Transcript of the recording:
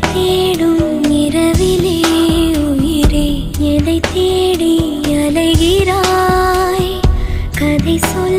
தேடும் இரவிலே உயிரே எதை தேடி அலைகிறாய்? கதை சொல்